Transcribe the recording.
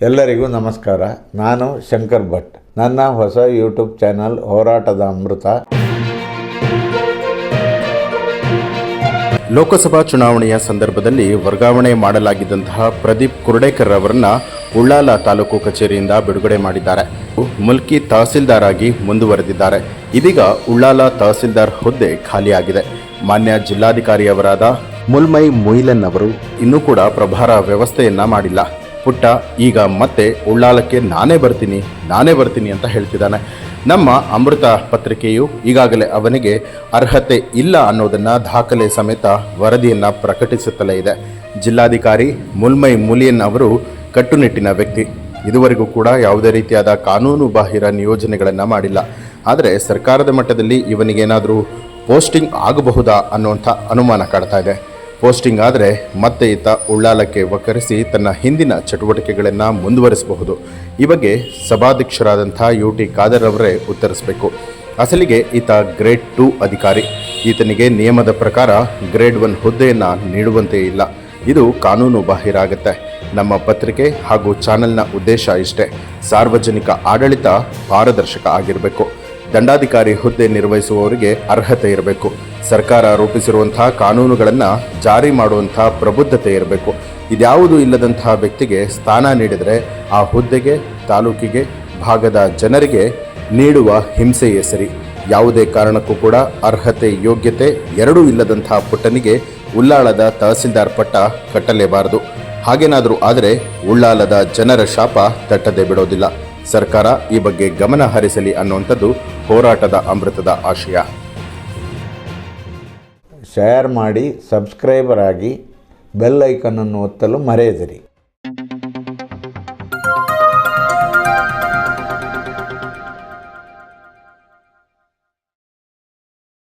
ಎಲ್ಲರಿಗೂ ನಮಸ್ಕಾರ. ನಾನು ಶಂಕರ್ ಭಟ್. ನನ್ನ ಹೊಸ ಯೂಟ್ಯೂಬ್ ಚಾನಲ್ ಹೋರಾಟದ ಅಮೃತ. ಲೋಕಸಭಾ ಚುನಾವಣೆಯ ಸಂದರ್ಭದಲ್ಲಿ ವರ್ಗಾವಣೆ ಮಾಡಲಾಗಿದ್ದಂತಹ ಪ್ರದೀಪ್ ಕುರ್ಡೇಕರ್ ಅವರನ್ನ ಉಳ್ಳಾಲ ತಾಲೂಕು ಕಚೇರಿಯಿಂದ ಬಿಡುಗಡೆ ಮಾಡಿದ್ದಾರೆ. ಮುಲ್ಕಿ ತಹಸೀಲ್ದಾರ್ ಆಗಿ ಮುಂದುವರೆದಿದ್ದಾರೆ. ಇದೀಗ ಉಳ್ಳಾಲ ತಹಸೀಲ್ದಾರ್ ಹುದ್ದೆ ಖಾಲಿಯಾಗಿದೆ. ಮಾನ್ಯ ಜಿಲ್ಲಾಧಿಕಾರಿಯವರಾದ ಮುಲ್ಮೈ ಮೊಯ್ಲನ್ ಅವರು ಇನ್ನೂ ಕೂಡ ಪ್ರಭಾರ ವ್ಯವಸ್ಥೆಯನ್ನ ಮಾಡಿಲ್ಲ. ಪುಟ್ಟ, ಈಗ ಮತ್ತೆ ಉಳ್ಳಾಲಕ್ಕೆ ನಾನೇ ಬರ್ತೀನಿ ನಾನೇ ಬರ್ತೀನಿ ಅಂತ ಹೇಳ್ತಿದ್ದಾನೆ. ನಮ್ಮ ಅಮೃತ ಪತ್ರಿಕೆಯು ಈಗಾಗಲೇ ಅವನಿಗೆ ಅರ್ಹತೆ ಇಲ್ಲ ಅನ್ನೋದನ್ನು ದಾಖಲೆ ಸಮೇತ ವರದಿಯನ್ನು ಪ್ರಕಟಿಸುತ್ತಲೇ ಇದೆ. ಜಿಲ್ಲಾಧಿಕಾರಿ ಮುಲ್ಮೈ ಮುಲಿಯನ್ ಅವರು ಕಟ್ಟುನಿಟ್ಟಿನ ವ್ಯಕ್ತಿ. ಇದುವರೆಗೂ ಕೂಡ ಯಾವುದೇ ರೀತಿಯಾದ ಕಾನೂನು ಬಾಹಿರ ನಿಯೋಜನೆಗಳನ್ನು ಮಾಡಿಲ್ಲ. ಆದರೆ ಸರ್ಕಾರದ ಮಟ್ಟದಲ್ಲಿ ಇವನಿಗೇನಾದರೂ ಪೋಸ್ಟಿಂಗ್ ಆಗಬಹುದಾ ಅನ್ನುವಂಥ ಅನುಮಾನ ಕಾಡ್ತಾ ಇದೆ. ಪೋಸ್ಟಿಂಗ್ ಆದರೆ ಮತ್ತೆ ಈತ ಉಳ್ಳಾಲಕ್ಕೆ ಒಕ್ಕರಿಸಿ ತನ್ನ ಹಿಂದಿನ ಚಟುವಟಿಕೆಗಳನ್ನು ಮುಂದುವರಿಸಬಹುದು. ಈ ಬಗ್ಗೆ ಸಭಾಧ್ಯಕ್ಷರಾದಂಥ ಯು ಟಿ ಖಾದರ್ ಅವರೇ ಉತ್ತರಿಸಬೇಕು. ಅಸಲಿಗೆ ಈತ ಗ್ರೇಡ್ ಟೂ ಅಧಿಕಾರಿ. ಈತನಿಗೆ ನಿಯಮದ ಪ್ರಕಾರ ಗ್ರೇಡ್ ಒನ್ ಹುದ್ದೆಯನ್ನು ನೀಡುವಂತೆ ಇಲ್ಲ. ಇದು ಕಾನೂನು ಬಾಹಿರ ಆಗುತ್ತೆ. ನಮ್ಮ ಪತ್ರಿಕೆ ಹಾಗೂ ಚಾನೆಲ್ನ ಉದ್ದೇಶ ಇಷ್ಟೇ. ಸಾರ್ವಜನಿಕ ಆಡಳಿತ ಪಾರದರ್ಶಕ ಆಗಿರಬೇಕು. ದಂಡಾಧಿಕಾರಿ ಹುದ್ದೆ ನಿರ್ವಹಿಸುವವರಿಗೆ ಅರ್ಹತೆ ಇರಬೇಕು. ಸರ್ಕಾರ ರೂಪಿಸಿರುವಂತಹ ಕಾನೂನುಗಳನ್ನು ಜಾರಿ ಮಾಡುವಂತಹ ಪ್ರಬುದ್ಧತೆ ಇರಬೇಕು. ಇದ್ಯಾವುದೂ ಇಲ್ಲದಂತಹ ವ್ಯಕ್ತಿಗೆ ಸ್ಥಾನ ನೀಡಿದರೆ ಆ ಹುದ್ದೆಗೆ, ತಾಲೂಕಿಗೆ, ಭಾಗದ ಜನರಿಗೆ ನೀಡುವ ಹಿಂಸೆಯೇ ಸರಿ ಯಾವುದೇ ಕಾರಣಕ್ಕೂ ಕೂಡ ಅರ್ಹತೆ, ಯೋಗ್ಯತೆ ಎರಡೂ ಇಲ್ಲದಂತಹ ಪುಟ್ಟನಿಗೆ ಉಲ್ಲಾಳದ ತಹಸೀಲ್ದಾರ್ ಪಟ್ಟ ಕಟ್ಟಲೇಬಾರದು. ಹಾಗೇನಾದರೂ ಆದರೆ ಉಳ್ಳಾಲದ ಜನರ ಶಾಪ ತಟ್ಟದೆ ಬಿಡೋದಿಲ್ಲ. ಸರ್ಕಾರ ಈ ಬಗ್ಗೆ ಗಮನ ಹರಿಸಲಿ ಅನ್ನುವಂಥದ್ದು ಹೋರಾಟದ ಅಮೃತದ ಆಶಯ. ಶೇರ್ ಮಾಡಿ ಸಬ್ಸ್ಕ್ರೈಬರ್ ಆಗಿ ಬೆಲ್ ಐಕನನ್ನು ಒತ್ತಲು ಮರೆಯದಿರಿ.